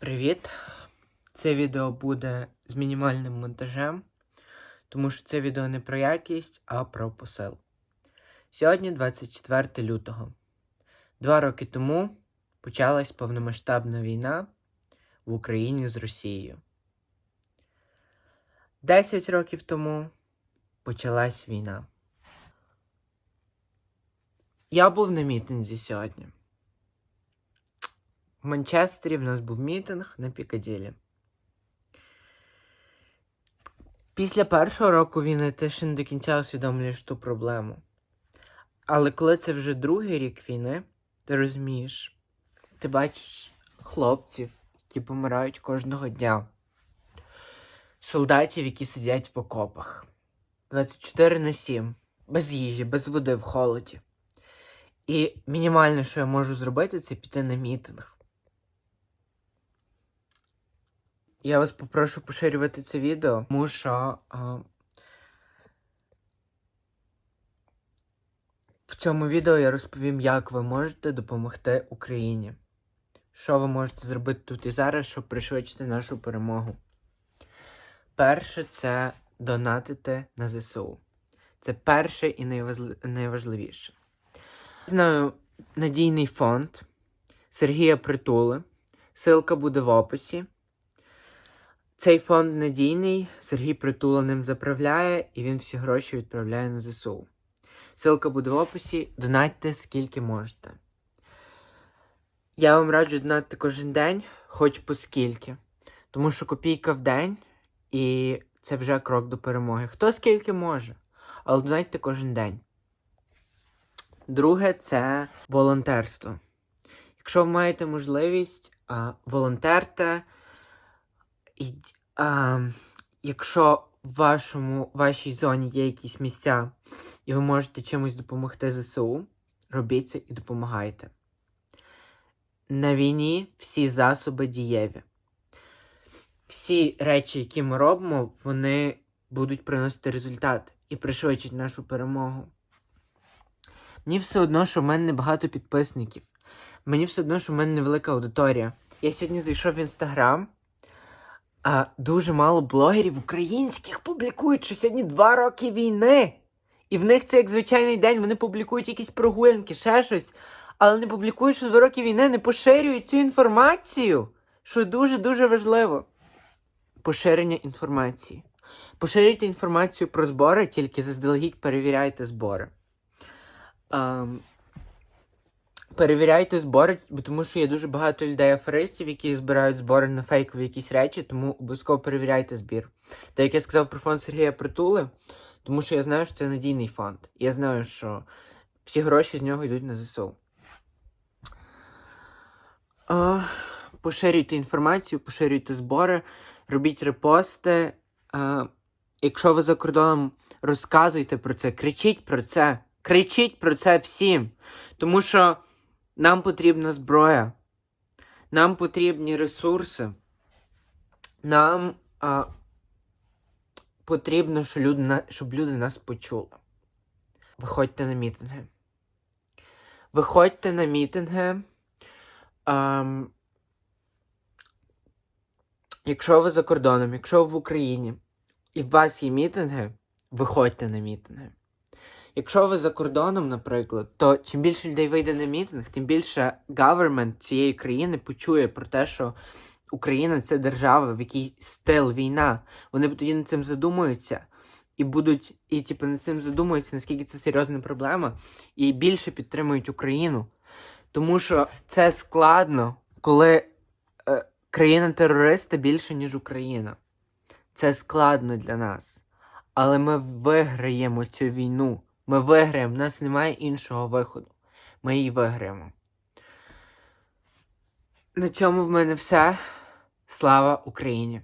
Привіт! Це відео буде з мінімальним монтажем, тому що це відео не про якість, а про посил. Сьогодні 24 лютого. Два роки тому почалась повномасштабна війна в Україні з Росією. Десять років тому почалась війна. Я був на мітинзі сьогодні. В Манчестері в нас був мітинг на Пікаділі. Після першого року війни ти ще не до кінця усвідомлюєш ту проблему. Але коли це вже другий рік війни, ти розумієш, ти бачиш хлопців, які помирають кожного дня, солдатів, які сидять в окопах 24 на 7, без їжі, без води в холоді. І мінімальне, що я можу зробити, це піти на мітинг. Я вас попрошу поширювати це відео, тому що а, в цьому відео я розповім, як ви можете допомогти Україні. Що ви можете зробити тут і зараз, щоб пришвидшити нашу перемогу. Перше це донатити на ЗСУ. Це перше і найважли- найважливіше. Знаю надійний фонд Сергія Притули. Силка буде в описі. Цей фонд надійний, Сергій Притула ним заправляє, і він всі гроші відправляє на ЗСУ. Ссылка буде в описі. Донатьте скільки можете. Я вам раджу донатити кожен день, хоч по скільки. Тому що копійка в день, і це вже крок до перемоги. Хто скільки може, але донатьте кожен день. Друге це волонтерство. Якщо ви маєте можливість, волонтерте. А, якщо в вашому, вашій зоні є якісь місця, і ви можете чимось допомогти ЗСУ, робіть це і допомагайте. На війні всі засоби дієві. Всі речі, які ми робимо, вони будуть приносити результат і пришвидшать нашу перемогу. Мені все одно, що в мене небагато підписників. Мені все одно, що в мене невелика аудиторія. Я сьогодні зайшов в інстаграм. А дуже мало блогерів українських публікують, що сьогодні два роки війни. І в них це як звичайний день, вони публікують якісь прогулянки, ще щось. Але не публікують, що два роки війни, не поширюють цю інформацію, що дуже-дуже важливо. Поширення інформації. Поширюйте інформацію про збори, тільки заздалегідь перевіряйте збори. Ам, Перевіряйте збори, тому що є дуже багато людей аферистів, які збирають збори на фейкові якісь речі, тому обов'язково перевіряйте збір. Та як я сказав про фонд Сергія Притули, тому що я знаю, що це надійний фонд. Я знаю, що всі гроші з нього йдуть на ЗСУ. А, поширюйте інформацію, поширюйте збори, робіть репости. А, якщо ви за кордоном, розказуйте про це, кричіть про це, кричіть про це всім. Тому що. Нам потрібна зброя, нам потрібні ресурси. Нам а, потрібно, щоб люди, щоб люди нас почули. Виходьте на мітинги. Виходьте на мітинги. Ам, якщо ви за кордоном, якщо ви в Україні і у вас є мітинги, виходьте на мітинги. Якщо ви за кордоном, наприклад, то чим більше людей вийде на мітинг, тим більше government цієї країни почує про те, що Україна це держава, в якій стил війна. Вони тоді над цим задумуються і будуть, і типу над цим задумуються, наскільки це серйозна проблема, і більше підтримують Україну. Тому що це складно, коли е, країна-терориста більше, ніж Україна. Це складно для нас. Але ми виграємо цю війну. Ми виграємо, в нас немає іншого виходу. Ми її виграємо. На цьому в мене все. Слава Україні!